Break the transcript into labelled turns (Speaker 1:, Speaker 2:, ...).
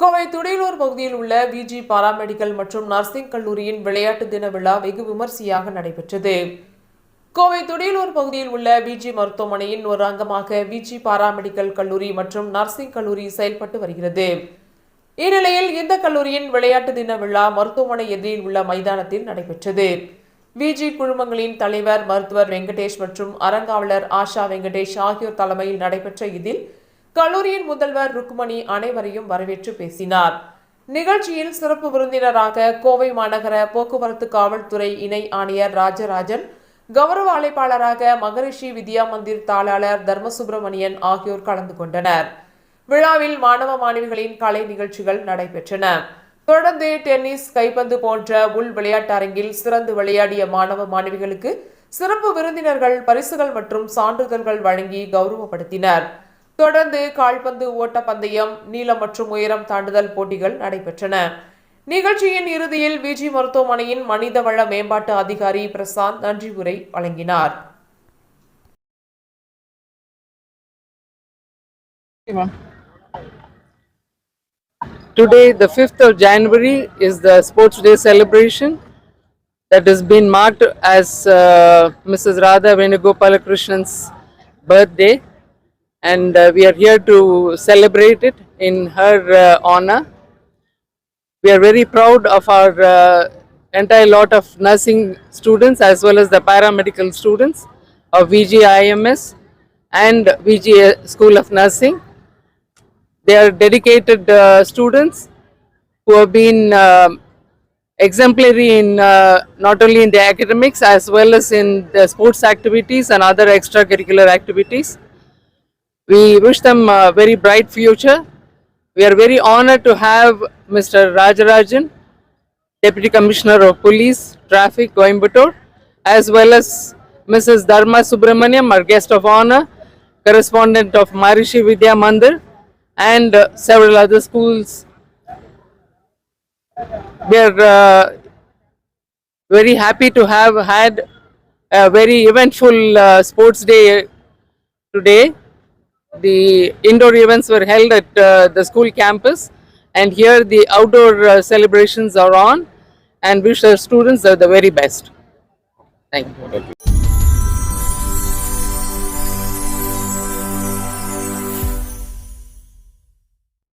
Speaker 1: கோவை துடையலூர் பகுதியில் உள்ள விஜி பாராமெடிக்கல் மற்றும் நர்சிங் கல்லூரியின் விளையாட்டு தின விழா வெகு விமர்சையாக நடைபெற்றது. கோவை துடையலூர் பகுதியில் உள்ள விஜி மருத்துவமனையின் ஒரு அங்கமாக விஜி பாராமெடிக்கல் கல்லூரி மற்றும் நர்சிங் கல்லூரி செயல்பட்டு வருகிறது. இந்நிலையில் இந்த கல்லூரியின் விளையாட்டு தின விழா மருத்துவமனை எதிரில் உள்ள மைதானத்தில் நடைபெற்றது. விஜி குழுமங்களின் தலைவர் மருத்துவர் வெங்கடேஷ் மற்றும் அறங்காவலர் ஆஷா வெங்கடேஷ் ஆகியோர் தலைமையில் நடைபெற்ற இதில் கல்லூரியின் முதல்வர் ருக்மணி அனைவரையும் வரவேற்று பேசினார். நிகழ்ச்சியில் சிறப்பு விருந்தினராக கோவை மாநகர போக்குவரத்து காவல்துறை இணை ஆணையர் ராஜராஜன் கௌரவ அழைப்பாளராக மகரிஷி வித்யா மந்திர் தாளாளர் தர்மசுப்பிரமணியன் ஆகியோர் கலந்து கொண்டனர். விழாவில் மாணவ மாணவிகளின் கலை நிகழ்ச்சிகள் நடைபெற்றன. தொடர்ந்து டென்னிஸ் கைப்பந்து போன்ற உள் விளையாட்டு அரங்கில் சிறந்து விளையாடிய மாணவ மாணவிகளுக்கு சிறப்பு விருந்தினர்கள் பரிசுகள் மற்றும் சான்றிதழ்கள் வழங்கி கௌரவப்படுத்தினர். தொடர்ந்து கால்பந்து ஓட்டப்பந்தயம் நீளம் மற்றும் உயரம் தாண்டுதல் போட்டிகள் நடைபெற்றன நிகழ்ச்சியின் இறுதியில் விஜி மருத்துவமனையின் மனிதவள மேம்பாட்டு அதிகாரி பிரசாந்த் நன்றி உரை வழங்கினார்
Speaker 2: Today, the 5th of January, is the Sports Day celebration that has been marked as uh, Mrs. Radha Venugopalakrishnan's birthday, and uh, we are here to celebrate it in her uh, honor. We are very proud of our uh, entire lot of nursing students as well as the paramedical students of VGIMS and VG School of Nursing. They are dedicated uh, students who have been um exemplary in uh, not only in the academics as well as in the sports activities and other extracurricular activities. We wish them a very bright future. We are very honored to have Mr. Rajarajan, Deputy Commissioner of Police, Traffic, Coimbatore, as well as Mrs. Dharma Subramaniam, our guest of honor, correspondent of Marishi Vidya Mandir, and uh, several other schools. We are uh, very happy to have had a very eventful uh, sports day today. The indoor events were held at uh, the school campus, and here the outdoor uh, celebrations are on. And wish our students the the very best. Thank you.